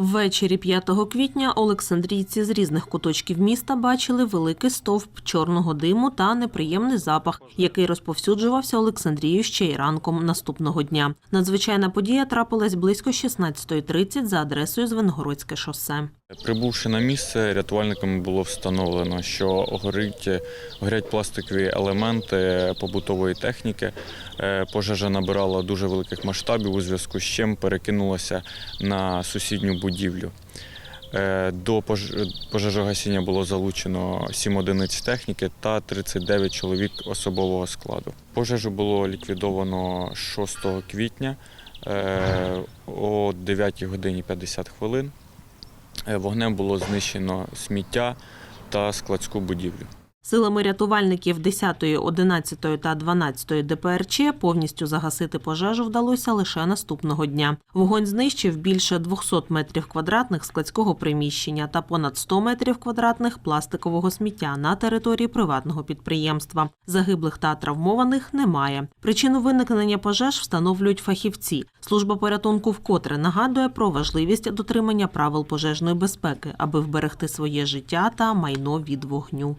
Ввечері 5 квітня олександрійці з різних куточків міста бачили великий стовп чорного диму та неприємний запах, який розповсюджувався Олександрією ще й ранком наступного дня. Надзвичайна подія трапилась близько 16.30 за адресою Звенгородське шосе. Прибувши на місце, рятувальниками було встановлено, що горить, горять пластикові елементи побутової техніки. Е, Пожежа набирала дуже великих масштабів, у зв'язку з чим перекинулася на сусідню будівлю. Е, До пож- пожежогасіння було залучено 7 одиниць техніки та 39 чоловік особового складу. Пожежу було ліквідовано 6 квітня е, о 9 годині 50 хвилин. Е, Вогнем було знищено сміття та складську будівлю. Силами рятувальників 10, 11 та 12 ДПРЧ повністю загасити пожежу вдалося лише наступного дня. Вогонь знищив більше 200 метрів квадратних складського приміщення та понад 100 метрів квадратних пластикового сміття на території приватного підприємства. Загиблих та травмованих немає. Причину виникнення пожеж встановлюють фахівці. Служба порятунку вкотре нагадує про важливість дотримання правил пожежної безпеки, аби вберегти своє життя та майно від вогню.